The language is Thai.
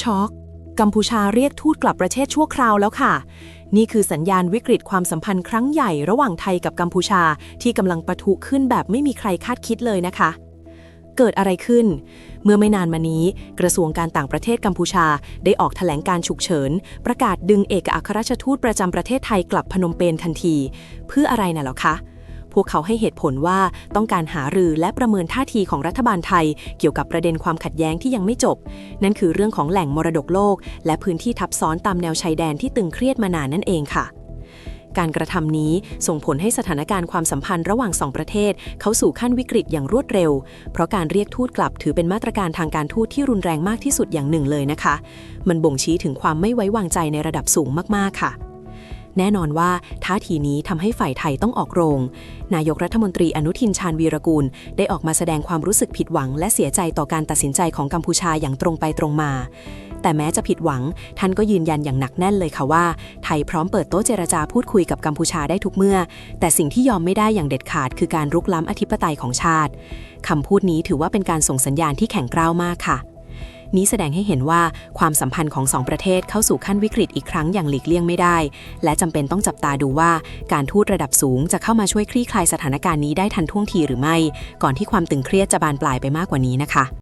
ช็อก กัมพูชาเรียกทูตกลับประเทศชั่วคราวแล้วค่ะ นี่คือสัญญาณวิกฤตความสัมพันธ์ครั้งใหญ่ระหว่างไทยกับกัมพูชาที่กำลังปะทุขึ้นแบบไม่มีใครคาดคิดเลยนะคะ เกิดอะไรขึ้น เมื่อไม่นานมานี้ กระทรวงการต่างประเทศกัมพูชาได้ออกแถลงการฉุกเฉิน ประกาศดึงเอกอัครราชทูตประจำประเทศไทยกลับพนมเปญทันที เพื่ออะไรน่ะหรอคะ พวกเขาให้เหตุผลว่าต้องการหารือและประเมินท่าทีของรัฐบาลไทย เกี่ยวกับประเด็นความขัดแย้งที่ยังไม่จบ นั่นคือเรื่องของแหล่งมรดกโลก และพื้นที่ทับซ้อนตามแนวชายแดนที่ตึงเครียดมานานนั่นเองค่ะการกระทำนี้ส่งผลให้สถานการณ์ความสัมพันธ์ระหว่างสองประเทศ เข้าสู่ขั้นวิกฤตอย่างรวดเร็ว เพราะการเรียกทูตกลับถือเป็นมาตรการทางการทูตที่รุนแรงมากที่สุดอย่างหนึ่งเลยนะคะ มันบ่งชี้ถึงความไม่ไว้วางใจในระดับสูงมากๆค่ะ แน่นอนว่าท่าทีนี้ทำให้ฝ่ายไทยต้องออกโรง นายกรัฐมนตรีอนุทินชาญวีรกูล ได้ออกมาแสดงความรู้สึกผิดหวัง และเสียใจต่อการตัดสินใจของกัมพูชาอย่างตรงไปตรงมา แต่แม้จะผิดหวัง ท่านก็ยืนยันอย่างหนักแน่นเลยค่ะว่า ไทยพร้อมเปิดโต๊ะเจรจาพูดคุยกับกัมพูชาได้ทุกเมื่อ แต่สิ่งที่ยอมไม่ได้อย่างเด็ดขาด คือการรุกล้ำอธิปไตยของชาติคำพูดนี้ถือว่าเป็นการส่งสัญญาณที่แข็งกร้าวมากค่ะ นี้แสดงให้เห็นว่าความสัมพันธ์ของสองประเทศเข้าสู่ขั้นวิกฤตอีกครั้งอย่างหลีกเลี่ยงไม่ได้ และจำเป็นต้องจับตาดูว่าการทูตระดับสูงจะเข้ามาช่วยคลี่คลายสถานการณ์นี้ได้ทันท่วงทีหรือไม่ ก่อนที่ความตึงเครียดจะบานปลายไปมากกว่านี้นะคะ